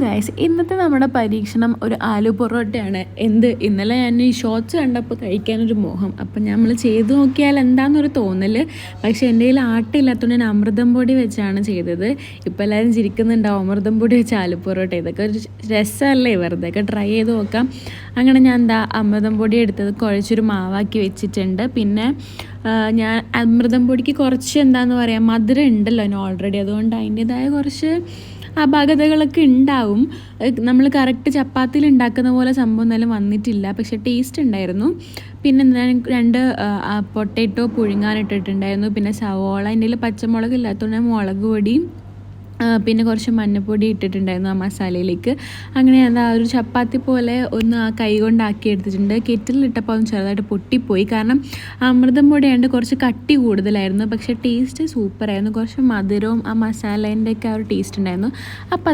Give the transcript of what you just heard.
Guys ഇന്നത്തെ നമ്മുടെ പരീക്ഷണം ഒരു ആലു പൊറോട്ടയാണ്. എന്ത്? ഇന്നലെ ഞാൻ ഈ ഷോർട്സ് കണ്ടപ്പോൾ കഴിക്കാനൊരു മോഹം. അപ്പം നമ്മൾ ചെയ്ത് നോക്കിയാൽ എന്താണെന്നൊരു തോന്നൽ പക്ഷേ എന്റെ കയ്യിൽ ആട്ടില്ലാത്തതുകൊണ്ട് ഞാൻ അമൃതം പൊടി വെച്ചാണ് ചെയ്തത്. ഇപ്പോൾ എല്ലാവരും ചിരിക്കുന്നുണ്ടാവും അമൃതം പൊടി വെച്ച് ആലു പൊറോട്ട. ഇതൊക്കെ ഒരു രസമല്ലേ വെറുതെ. ഒക്കെ ട്രൈ ചെയ്ത് നോക്കാം. അങ്ങനെ ഞാൻ എന്താ അമൃതം പൊടി എടുത്തത് കുഴച്ചൊരു മാവാക്കി വെച്ചിട്ടുണ്ട്. പിന്നെ ഞാൻ അമൃതം പൊടിക്ക് കുറച്ച് എന്താണെന്ന് പറയുക മധുരം ഉണ്ടല്ലോ അതിന് ഓൾറെഡി അതുകൊണ്ട് അതിന്റെതായ കുറച്ച് അപാകതകളൊക്കെ ഉണ്ടാവും. നമ്മൾ കറക്റ്റ് ചപ്പാത്തിയിൽ ഉണ്ടാക്കുന്ന പോലെ സംഭവം എന്നാലും വന്നിട്ടില്ല. പക്ഷേ ടേസ്റ്റ് ഉണ്ടായിരുന്നു. പിന്നെ ഞാൻ രണ്ട് പൊട്ടേറ്റോ പുഴുങ്ങാനിട്ടിട്ടുണ്ടായിരുന്നു പിന്നെ സവോള എന്റെ പച്ചമുളക് ഇല്ലാത്തതുകൊണ്ട് ഞാൻ മുളക് പൊടിയും പിന്നെ കുറച്ച് മഞ്ഞപ്പൊടി ഇട്ടിട്ടുണ്ടായിരുന്നു ആ മസാലയിലേക്ക്. അങ്ങനെ എന്താ ഒരു ചപ്പാത്തി പോലെ ഒന്ന് ആ കൈ കൊണ്ടാക്കി എടുത്തിട്ടുണ്ട്. കെറ്റിലിട്ടപ്പോൾ ഒന്ന് ചെറുതായിട്ട് പൊട്ടിപ്പോയി. കാരണം അമൃതം പൊടിയാണ്ട് കുറച്ച് കട്ടി കൂടുതലായിരുന്നു. പക്ഷേ ടേസ്റ്റ് സൂപ്പറായിരുന്നു. കുറച്ച് മധുരവും ആ മസാലേന്റെയൊക്കെ ആ ഒരു ടേസ്റ്റ് ഉണ്ടായിരുന്നു. അപ്പം